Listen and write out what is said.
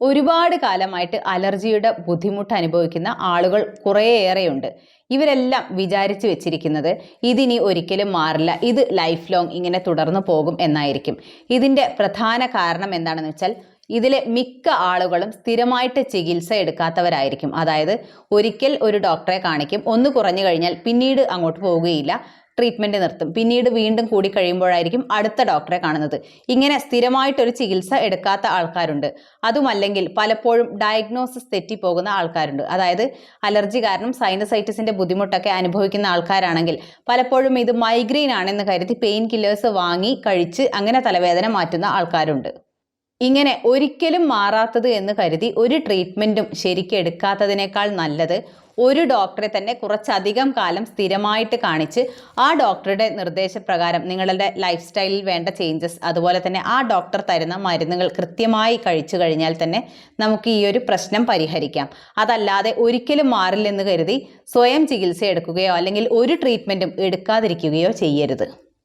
ഒരുപാട് കാലമായിട്ട് അലർജിയുടെ ബുദ്ധിമുട്ട് അനുഭവിക്കുന്ന ആളുകൾ കുറേയേറെയുണ്ട്. ഇവരെല്ലാം വിചാരിച്ച് വെച്ചിരിക്കുന്നത് ഇതിനി ഒരിക്കലും മാറില്ല ഇത് ലൈഫ് ലോങ് ഇങ്ങനെ തുടർന്നു പോകും എന്നായിരിക്കും. ഇതിന്റെ പ്രധാന കാരണം എന്താണെന്ന് വെച്ചാൽ ഇതിലെ മിക്ക ആളുകളും സ്ഥിരമായിട്ട് ചികിത്സ എടുക്കാത്തവരായിരിക്കും. അതായത് ഒരിക്കൽ ഒരു ഡോക്ടറെ കാണിക്കും ഒന്ന് കുറഞ്ഞു കഴിഞ്ഞാൽ പിന്നീട് അങ്ങോട്ട് പോവുകയില്ല. ട്രീറ്റ്മെന്റ് നിർത്തും. പിന്നീട് വീണ്ടും കൂടി കഴിയുമ്പോഴായിരിക്കും അടുത്ത ഡോക്ടറെ കാണുന്നത്. ഇങ്ങനെ സ്ഥിരമായിട്ടൊരു ചികിത്സ എടുക്കാത്ത ആൾക്കാരുണ്ട്. അതുമല്ലെങ്കിൽ പലപ്പോഴും ഡയഗ്നോസിസ് തെറ്റിപ്പോകുന്ന ആൾക്കാരുണ്ട്. അതായത് അലർജി കാരണം സൈനസൈറ്റിസിന്റെ ബുദ്ധിമുട്ടൊക്കെ അനുഭവിക്കുന്ന ആൾക്കാരാണെങ്കിൽ പലപ്പോഴും ഇത് മൈഗ്രെയിൻ ആണെന്ന് കരുതി പെയിൻ കില്ലേഴ്സ് വാങ്ങി കഴിച്ച് അങ്ങനെ തലവേദന മാറ്റുന്ന ആൾക്കാരുണ്ട്. ഇങ്ങനെ ഒരിക്കലും മാറാത്തത് എന്ന് കരുതി ഒരു ട്രീറ്റ്മെന്റും ശരിക്കും എടുക്കാത്തതിനേക്കാൾ നല്ലത് ഒരു ഡോക്ടറെ തന്നെ കുറച്ചധികം കാലം സ്ഥിരമായിട്ട് കാണിച്ച് ആ ഡോക്ടറുടെ നിർദ്ദേശപ്രകാരം നിങ്ങളുടെ ലൈഫ് സ്റ്റൈലിൽ വേണ്ട ചേഞ്ചസ് അതുപോലെ തന്നെ ആ ഡോക്ടർ തരുന്ന മരുന്നുകൾ കൃത്യമായി കഴിച്ചു കഴിഞ്ഞാൽ തന്നെ നമുക്ക് ഈ ഒരു പ്രശ്നം പരിഹരിക്കാം. അതല്ലാതെ ഒരിക്കലും മാറില്ലെന്ന് കരുതി സ്വയം ചികിത്സ എടുക്കുകയോ അല്ലെങ്കിൽ ഒരു ട്രീറ്റ്മെന്റും എടുക്കാതിരിക്കുകയോ ചെയ്യരുത്.